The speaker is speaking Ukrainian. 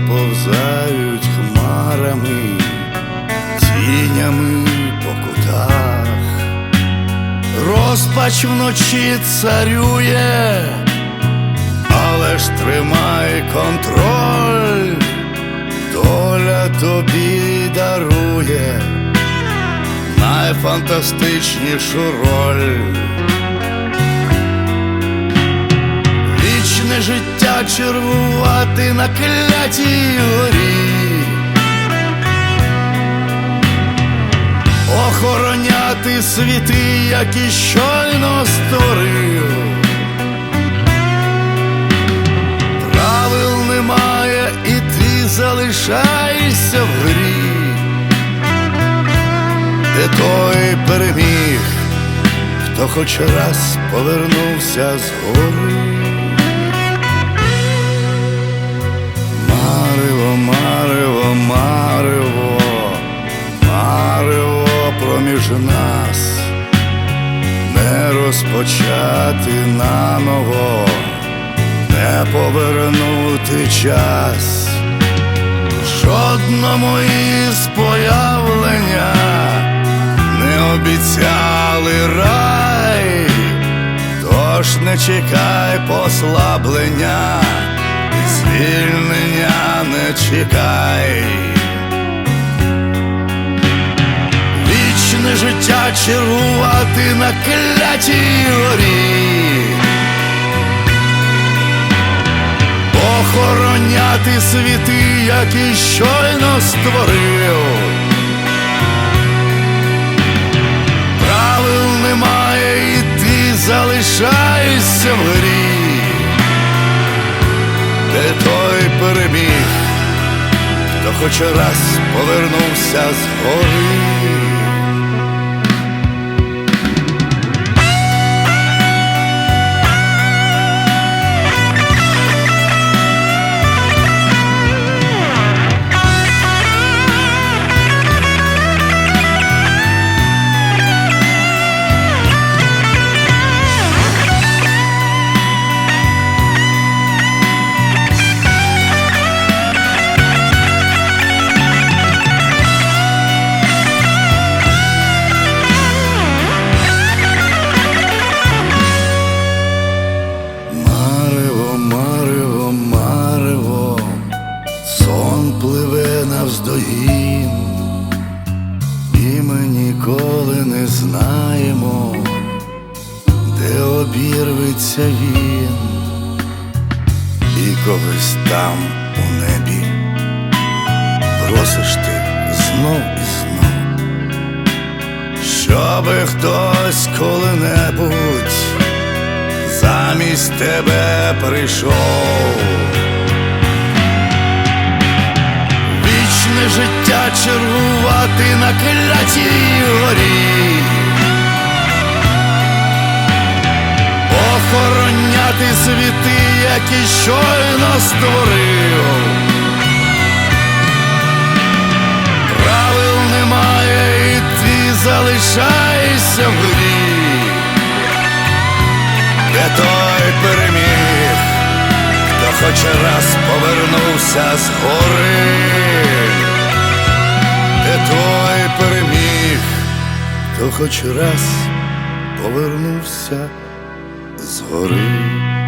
повзають хмарами, тінями по кутах, розпач вночі царює, але ж тримай контроль, доля тобі дарує найфантастичнішу роль. Червувати на клятій горі. Охороняти світи, які щойно створив. Правил немає, і ти залишаєшся в грі, де той переміг, хто хоч раз повернувся з гори. Розпочати наново, не повернути час, жодному із появлення не обіцяли рай, тож не чекай послаблення і звільнення не чекай. Життя чергувати на клятій горі, охороняти світи, які щойно створив. Правил немає, і ти залишаєшся в грі де той переміг, хто хоч раз повернувся з гори. Ніколи не знаємо, де обірветься він, і когось там у небі просиш ти знов і знов, щоби хтось коли-небудь замість тебе прийшов. Вічне життя чергувати на клятій горі, охороняти світи, які щойно створив. Правил немає, і ти залишаєшся в грі. Де той переміг, хто хоч раз повернувся з гори, хто хоч раз повернувся з гори.